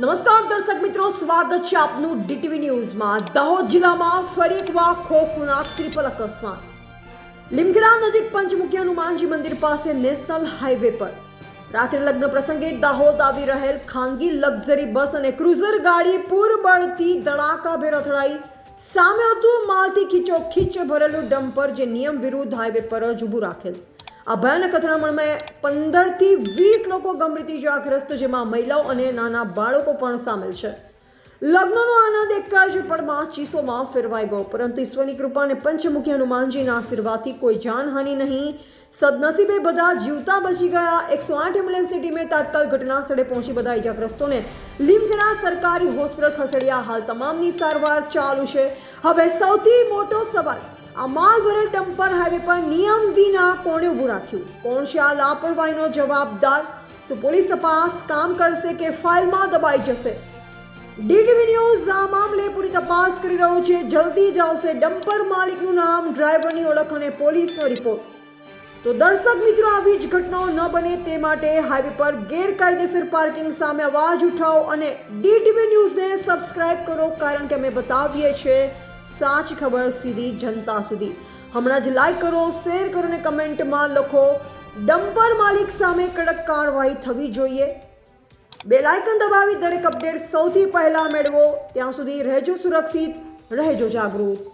નમસ્કાર, દર્શક મિત્રો, સ્વાગત છે આપનું ડીટીવી ન્યૂઝમાં. દાહોદ જિલ્લામાં ફરી એકવાર ખોફનાક ત્રિપલ અકસ્માત. લીમખેડા નજીક પંચમુખી હનુમાનજી મંદિર પાસે નેશનલ હાઈવે પર. રાત્રે લગ્ન પ્રસંગે દાહોદ આવી રહેલ ખાનગી લક્ઝરી બસ અને ક્રુઝર ગાડી પૂરબળથી ધડાકાભેર અથડાઈ. સામે હતું માલથી ખીચો ખીચ ભરેલું ડમ્પર જે નિયમ વિરુદ્ધ હાઈવે પર જ ઊભું રાખેલ. આ ભયાનક અથડામણમાં પંદરથી વીસ લોકો ગંભીર ઇજાગ્રસ્ત, જેમાં મહિલાઓ અને નાના બાળકો પણ સામેલ છે. લગ્નનો આનંદ એક જ પળમાં ચીસોમાં ફેરવાઈ ગયો, પરંતુ ઈશ્વરની કૃપા અને પંચમુખી હનુમાનજીના આશીર્વાદથી કોઈ જાનહાનિ નહીં. સદનસીબે બધા જીવતા બચી ગયા. એકસો આઠ એમ્બ્યુલન્સની ટીમે તાત્કાલ ઘટના સ્થળે પહોંચી બધા ઇજાગ્રસ્તોને લીમખેડા સરકારી હોસ્પિટલ ખસેડ્યા. હાલ તમામની સારવાર ચાલુ છે. હવે સૌથી મોટો સવાલ આ માલ ભરેલ ડમ્પર હાઈવે પર નિયમ વિના કોણે ઊભું રાખ્યું? કોણ છે આ લાપરવાહીનો જવાબદાર? શું પોલીસ તપાસ કામ કરશે કે ફાઇલમાં દબાઈ જશે? ડીટીવી ન્યૂઝ આ મામલે પૂરી તપાસ કરી રહ્યો છે. જલ્દી જ આવશે ડમ્પર માલિકનું નામ, ડ્રાઈવરની ઓળખ અને પોલીસનો રિપોર્ટ. તો દર્શક મિત્રો, આવી જ ઘટનાઓ ન બને તે માટે હાઈવે પર ગેરકાયદેસર પાર્કિંગ સામે અવાજ ઉઠાવો અને ડીટીવી ન્યૂઝને સબસ્ક્રાઇબ કરો, કારણ કે અમે બતાવીએ છીએ સાચી ખબર સીધી જનતા સુધી. હમણાં જ લાઈક કરો શેર કરો અને કમેન્ટમાં લખો. ડમ્પર માલિક સામે કડક કાર્યવાહી થવી જોઈએ. બે લાયકન દબાવી દરેક અપડેટ સૌથી પહેલા મેળવો. ત્યાં સુધી રહેજો સુરક્ષિત, રહેજો જાગૃત.